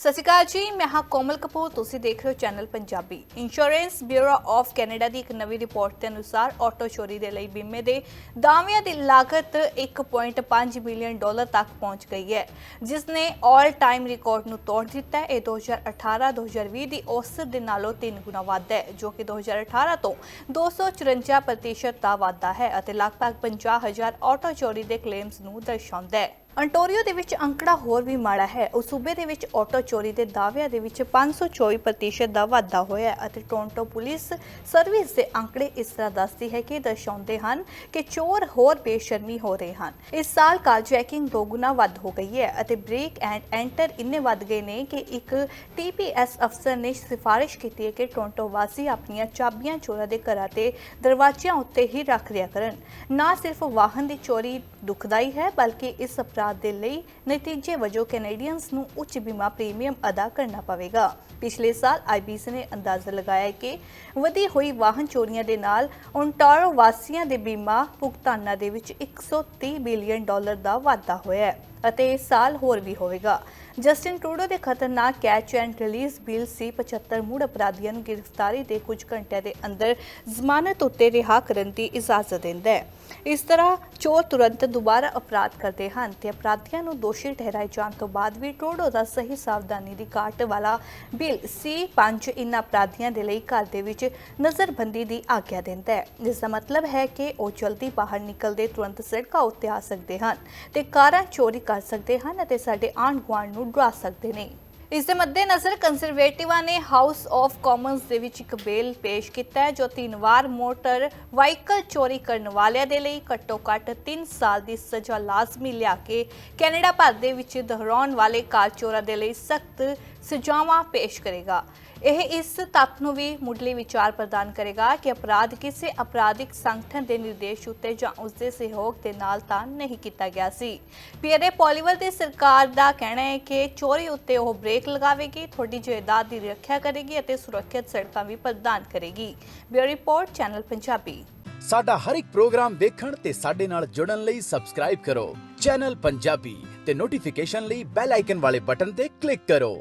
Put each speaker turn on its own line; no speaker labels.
ਸਤਿ ਸ਼੍ਰੀ ਅਕਾਲ ਜੀ, ਮੈਂ ਹਾਂ ਕੋਮਲ ਕਪੂਰ, ਤੁਸੀਂ ਦੇਖ ਰਹੇ ਹੋ channel Punjabi insurance bureau of Canada ਦੀ ਇੱਕ ਨਵੀਂ ਰਿਪੋਰਟ ਦੇ ਅਨੁਸਾਰ ਆਟੋ ਚੋਰੀ ਦੇ ਲਈ ਬੀਮੇ ਦੇ ਦਾਅਵਿਆਂ ਦੀ ਲਾਗਤ 1.5 ਬਿਲੀਅਨ ਡਾਲਰ ਤੱਕ ਪਹੁੰਚ ਗਈ ਹੈ, ਜਿਸ ਨੇ ਆਲ ਟਾਈਮ ਰਿਕਾਰਡ ਨੂੰ ਤੋੜ ਦਿੱਤਾ ਹੈ। ਇਹ 2018-2020 ਦੀ ਔਸਤ ਦੇ ਨਾਲੋਂ 3 ਗੁਣਾ ਵੱਧ ਹੈ, ਜੋ ਕਿ 2018 ਤੋਂ 254% ਦਾ ਵਾਧਾ ਹੈ ਅਤੇ ਲਗਭਗ 50000 ਆਟੋ ਚੋਰੀ ਦੇ ਕਲੇਮਸ ਨੂੰ ਦਰਸਾਉਂਦਾ ਹੈ। ਅੰਟੋਰੀਓ ਦੇ ਵਿੱਚ ਅੰਕੜਾ ਹੋਰ ਵੀ ਮਾੜਾ ਹੈ। ਉਸ ਸੂਬੇ ਦੇ ਵਿੱਚ ਆਟੋ ਚੋਰੀ ਦੇ ਦਾਅਵਿਆਂ ਦੇ ਵਿੱਚ 524% ਦਾ ਵਾਧਾ ਹੋਇਆ ਹੈ ਅਤੇ ਟੋਰਾਂਟੋ ਪੁਲਿਸ ਸਰਵਿਸ ਦੇ ਅੰਕੜੇ ਇਸ ਤਰ੍ਹਾਂ ਦੱਸਦੀ ਹੈ ਕਿ ਦਰਸਾਉਂਦੇ ਹਨ ਕਿ ਚੋਰ ਹੋਰ ਬੇਸ਼ਰਮੀ ਹੋ ਰਹੇ ਹਨ। ਇਸ ਸਾਲ ਕਾਰਜੈਕਿੰਗ ਦੋਗੁਣਾ ਵੱਧ ਹੋ ਗਈ ਹੈ ਅਤੇ ਬ੍ਰੇਕ ਐਂਡ ਐਂਟਰ ਇੰਨੇ ਵੱਧ ਗਏ ਨੇ ਕਿ ਇੱਕ ਟੀਪੀਐਸ ਅਫਸਰ ਨੇ ਸਿਫਾਰਿਸ਼ ਕੀਤੀ ਹੈ ਕਿ ਟੋਰਾਂਟੋ ਵਾਸੀ ਆਪਣੀਆਂ ਚਾਬੀਆਂ ਚੋਰਾਂ ਦੇ ਘਰਾਂ ਤੇ ਦਰਵਾਜ਼ਿਆਂ ਉੱਤੇ ਹੀ ਰੱਖ ਲਿਆ ਕਰਨ। ਨਾ ਸਿਰਫ ਵਾਹਨ ਦੀ ਚੋਰੀ ਦੁਖਦਾਈ ਹੈ, ਬਲਕਿ ਇਸ ਅਪਰਾਧ ਦੇ ਲਈ ਨਤੀਜੇ ਵਜੋਂ ਕੈਨੇਡੀਅਨਸ ਨੂੰ ਉੱਚ ਬੀਮਾ ਪ੍ਰੀਮੀਅਮ ਅਦਾ ਕਰਨਾ ਪਵੇਗਾ। ਪਿਛਲੇ ਸਾਲ ਆਈਬੀਸੀ ਨੇ ਅੰਦਾਜ਼ਾ ਲਗਾਇਆ ਕਿ ਵਧੀ ਹੋਈ ਵਾਹਨ ਚੋਰੀਆਂ ਦੇ ਨਾਲ ਓਨਟਾਰੀਓ ਵਾਸੀਆਂ ਦੇ ਬੀਮਾ ਭੁਗਤਾਨਾਂ ਦੇ ਵਿੱਚ 130 ਬਿਲੀਅਨ ਡਾਲਰ ਦਾ ਵਾਧਾ ਹੋਇਆ ਹੈ। ਅਤੇ ਇਸ ਸਾਲ ਹੋਰ ਵੀ ਹੋਵੇਗਾ। ਜਸਟਿਨ ਟਰੂਡੋ ਦੇ ਖਤਰਨਾਕ catch and release bill C 75 ਮੁੜ ਅਪਰਾਧੀਆਂ ਨੂੰ ਗ੍ਰਿਫਤਾਰੀ ਦੇ ਕੁਝ ਘੰਟਿਆਂ ਦੇ ਅੰਦਰ ਜ਼ਮਾਨਤ ਉੱਤੇ ਰਿਹਾ ਕਰਨ ਦੀ ਇਜਾਜ਼ਤ ਦਿੰਦਾ ਹੈ। ਇਸ ਤਰ੍ਹਾਂ ਚੋਰ ਤੁਰੰਤ ਦੁਬਾਰਾ ਅਪਰਾਧ ਕਰਦੇ ਹਨ ਤੇ ਅਪਰਾਧੀਆਂ ਨੂੰ ਦੋਸ਼ੀ ਠਹਿਰਾਏ ਜਾਣ ਤੋਂ ਬਾਅਦ ਵੀ ਟਰੂਡੋ ਦਾ ਸਹੀ ਸਾਵਧਾਨੀ ਦੀ ਘਾਟ ਵਾਲਾ ਬਿੱਲ C5 ਇਨ੍ਹਾਂ ਅਪਰਾਧੀਆਂ ਦੇ ਲਈ ਘਰ ਦੇ ਵਿੱਚ ਨਜ਼ਰਬੰਦੀ ਦੀ ਆਗਿਆ ਦਿੰਦਾ ਹੈ। ਜਿਸ ਦਾ ਮਤਲਬ ਹੈ ਕਿ ਉਹ ਜਲਦੀ ਬਾਹਰ ਨਿਕਲਦੇ ਤੁਰੰਤ ਸੜਕਾਂ ਉੱਤੇ ਆ ਸਕਦੇ ਹਨ ਤੇ ਕਾਰਾਂ ਚੋਰੀ ਕਰ ਸਕਦੇ ਹਨ ਅਤੇ ਸਾਡੇ ਆਂਢ ਗੁਆਂਢ ਨੂੰ ਡਰਾ ਸਕਦੇ ਨੇ। ਇਸ ਦੇ ਮੱਦੇਨਜ਼ਰ ਕੰਜ਼ਰਵੇਟਿਵਾਂ ਨੇ ਹਾਊਸ ਆਫ ਕਾਮਨਸ ਦੇ ਵਿੱਚ ਇੱਕ ਬਿੱਲ ਪੇਸ਼ ਕੀਤਾ ਹੈ, ਜੋ ਤਿੰਨ ਵਾਰ ਮੋਟਰ ਵਾਹੀਕਲ ਚੋਰੀ ਕਰਨ ਵਾਲਿਆਂ ਦੇ ਲਈ ਘੱਟੋ-ਘੱਟ 3 ਸਾਲ ਦੀ ਸਜ਼ਾ ਲਾਜ਼ਮੀ ਲਿਆ ਕੇ ਕੈਨੇਡਾ ਭਰ ਦੇ ਵਿੱਚ ਦੁਹਰਾਉਣ ਵਾਲੇ ਕਾਰ ਚੋਰਾਂ ਦੇ ਲਈ ਸਖਤ ਸਜ਼ਾਵਾਂ ਪੇਸ਼ ਕਰੇਗਾ। ਇਹ ਇਸ ਤੱਥ ਨੂੰ ਵੀ ਮੁੱਢਲੀ ਵਿਚਾਰ ਪ੍ਰਦਾਨ ਕਰੇਗਾ ਕਿ ਅਪਰਾਧ ਕਿਸੇ ਅਪਰਾਧਿਕ ਸੰਗਠਨ ਦੇ ਨਿਰਦੇਸ਼ ਉੱਤੇ ਜਾਂ ਉਸ ਦੇ ਸਹਿਯੋਗ ਦੇ ਨਾਲ ਤਾਂ ਨਹੀਂ ਕੀਤਾ ਗਿਆ ਸੀ। ਪੀਅਰੇ ਪੋਲੀਵਲ ਦੀ ਸਰਕਾਰ ਦਾ ਕਹਿਣਾ ਹੈ ਕਿ ਚੋਰੀ ਉੱਤੇ ਉਹ ਬ੍ਰੇਕ ਬ੍ਰੇਕ ਲਗਾਵੇਗੀ, ਤੁਹਾਡੀ ਜਾਇਦਾਦ ਦੀ ਰੱਖਿਆ ਕਰੇਗੀ ਅਤੇ ਸੁਰੱਖਿਅਤ ਸੜਕਾਂ ਵੀ ਪ੍ਰਦਾਨ ਕਰੇਗੀ। Bureau report, channel Punjabi.
ਸਾਡਾ ਹਰ ਇੱਕ ਪ੍ਰੋਗਰਾਮ ਵੇਖਣ ਤੇ ਸਾਡੇ ਨਾਲ ਜੁੜਨ ਲਈ ਸਬਸਕ੍ਰਾਈਬ ਕਰੋ। ਚੈਨਲ ਪੰਜਾਬੀ ਤੇ ਨੋਟੀਫਿਕੇਸ਼ਨ ਲਈ ਬੈਲ ਆਈਕਨ ਵਾਲੇ ਬਟਨ ਤੇ ਕਲਿੱਕ ਕਰੋ।